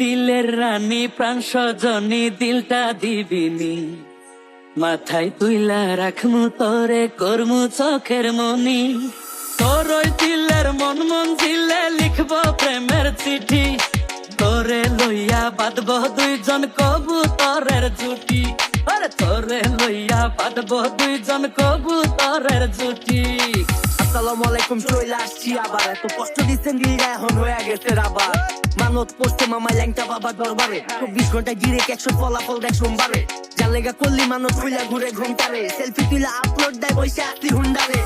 দিলের রানী প্রাণ সজনী দিলটা দিবিনি। মাথায় তুইলা রাখমু তোরে, করমু চোখের মনি। তোর ওই দিলের মন মন দিলে লিখব প্রেমের চিঠি। তোরে লইয়া বাঁধব দুইজন কবুতরের জুটি। আরে তোরে লইয়া বাঁধব দুইজন কবুতরের জুটি। আসসালামু আলাইকুম আবার। এত কষ্ট দিচ্ছেন দিলটা এখন হয়ে গেছে আবার মানত পোস্টে মামা ল্যাংটা বাবা দরবারে। চব্বিশ ঘন্টায় ডিরেক্ট একশো ফলাফল দেখ সোমবারে। লেগা করলি মানত খুইলা ঘুরে ঘুমতারে সেলফি তুইলা আপলোড দেয় বসে আসি হুন্ডারে।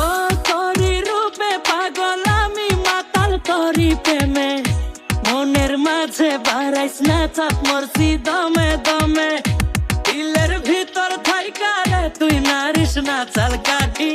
ও তোরি রূপে পাগল, আমি মাতাল তোরি প্রেমে। মনের মাঝে বাড়াইস না চাপ, মরছি দমে দমে। দিলের ভিতর থাইকা রে, তুই নারিস না চাল কাটি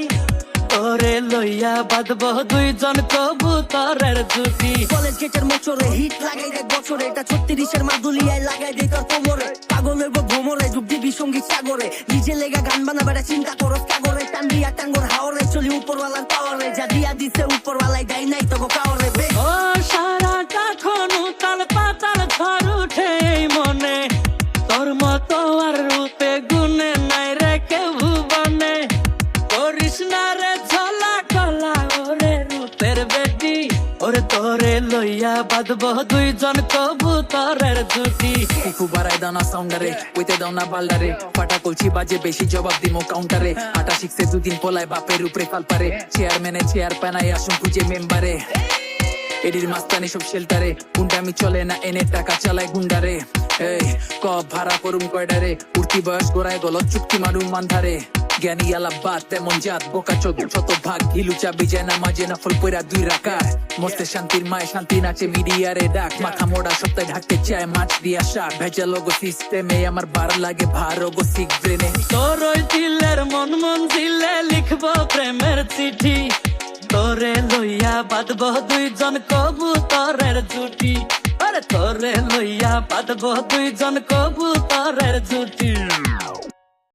তোরে লইয়া বাঁধব দুইজন কবুতরের জুটি কলেজ গেটের মোচরে হিট লাগাই দেয় বছরে। এটা ছত্রিশের মাদুলিয়ায় লাগাই দেয় তোর কোমরে। পাগলের গো ঘুমরে যুগ দিবি সংগীত সাগরে। নিজে লেগা গান বানাবে চিন্তা করো সাগরে টান্ডিয়া টাঙ্গর হাওরে চলি উপরওয়ালার পাওয়ারে। যা দিয়া দিছে উপরওয়ালায় দেয় নাই তোকে কাওরে বে ও সারা লইয়া বাঁধব দুইজন কবুতরের জুটি কুকু বাড়ায় দাও সাউন্ডারে ওইতে দাও না বাল্ডারে। ফাটা কলছি বাজে, বেশি জবাব দিমো কাউন্টারে আটা শিখছে দুদিন পলায় বাপের উপরে ফাল পারে চেয়ারম্যানে চেয়ার পানায় আসুন খুঁজে মেম্বারে এডির মাস্তানি সব শেল্টারে গুন্ডামি চলে না, এনে টাকা চালায় গুন্ডারে। এই, কব ভাড়া করুম কয়ডারে? উঠতি বয়স গোড়ায় গলত চুক্তি মারুম মান্ধারে। জ্ঞানী আলাবাদ তেমন জাত, বোকা চোদ শত ভাগ। ঘিলু চাবি যায় না মাঝে না ফল পয়রা দুই রাকার মস্তে শান্তির মায়, শান্তি নাচে মিডিয়ারে ডাক। মাথা মোড়া সপ্তাহে ঢাকতে চায় মাছ দিয়া শাক। ভেজাল গো সিস্টেমে আমার বার লাগে ভার গো সিক ব্রেনে তোর ওই দিলের মন মন দিলে লিখব প্রেমের চিঠি। তোরে লইয়া বাঁধব দুইজন কবুতরের জুটি। তোরে লইয়া বাঁধব দুইজন কবুতরের জুটি।